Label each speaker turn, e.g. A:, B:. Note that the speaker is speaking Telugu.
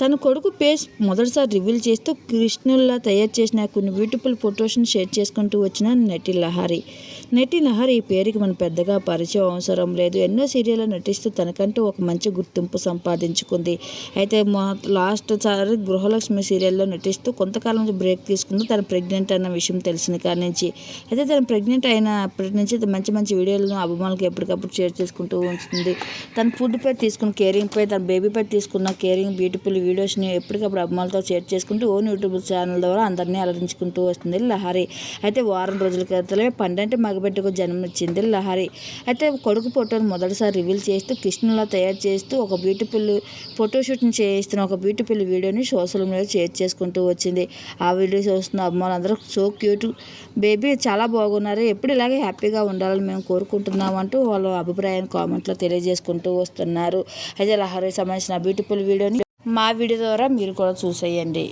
A: తన కొడుకు పేస్ మొదటిసారి రివీల్ చేస్తూ కృష్ణుల్లా తయారు చేసిన కొన్ని బ్యూటిఫుల్ ఫొటోస్ని షేర్ చేసుకుంటూ వచ్చిన నటి లహరి. నటి లహరి ఈ పేరుకి మన పెద్దగా పరిచయం అవసరం లేదు. ఎన్నో సీరియల్లో నటిస్తూ తనకంటూ ఒక మంచి గుర్తింపు సంపాదించుకుంది. అయితే మా లాస్ట్ సారి గృహలక్ష్మి సీరియల్లో నటిస్తూ కొంతకాలం నుంచి బ్రేక్ తీసుకుంది తను ప్రెగ్నెంట్ అన్న విషయం తెలిసిన కాడి నుంచి. అయితే తను ప్రెగ్నెంట్ అయిన అప్పటి నుంచి మంచి మంచి వీడియోలను అభిమానులకు ఎప్పటికప్పుడు షేర్ చేసుకుంటూ ఉంటుంది. తన ఫుడ్ పై తీసుకున్న కేరింగ్ పై తన బేబీ పై తీసుకున్న కేరింగ్ బ్యూటిఫుల్ వీడియోస్ని ఎప్పటికప్పుడు అభిమానులతో షేర్ చేసుకుంటూ ఓన్ యూట్యూబ్ ఛానల్ ద్వారా అందరినీ అలరించుకుంటూ వస్తుంది లహరి. అయితే వారం రోజుల క్రితమే పండంటి మగబిడ్డకు జన్మనిచ్చింది లహరి. అయితే కొడుకు ఫోటోను మొదటిసారి రివీల్ చేస్తూ కృష్ణులా తయారు చేస్తూ ఒక బ్యూటిఫుల్ ఫోటోషూట్ని చేస్తున్న ఒక బ్యూటిఫుల్ వీడియోని సోషల్ మీడియా షేర్ చేసుకుంటూ వచ్చింది. ఆ వీడియో చూస్తున్న అభిమానులందరూ సో క్యూట్ బేబీ చాలా బాగున్నారు. ఎప్పుడు ఇలాగే హ్యాపీగా ఉండాలని మేము కోరుకుంటున్నాం అంటూ వాళ్ళ అభిప్రాయాన్ని కామెంట్లో తెలియజేసుకుంటూ వస్తున్నారు. అయితే లహరి సంబంధించిన బ్యూటిఫుల్ వీడియోని మా వీడియో ద్వారా మీరు కూడా చూసేయండి.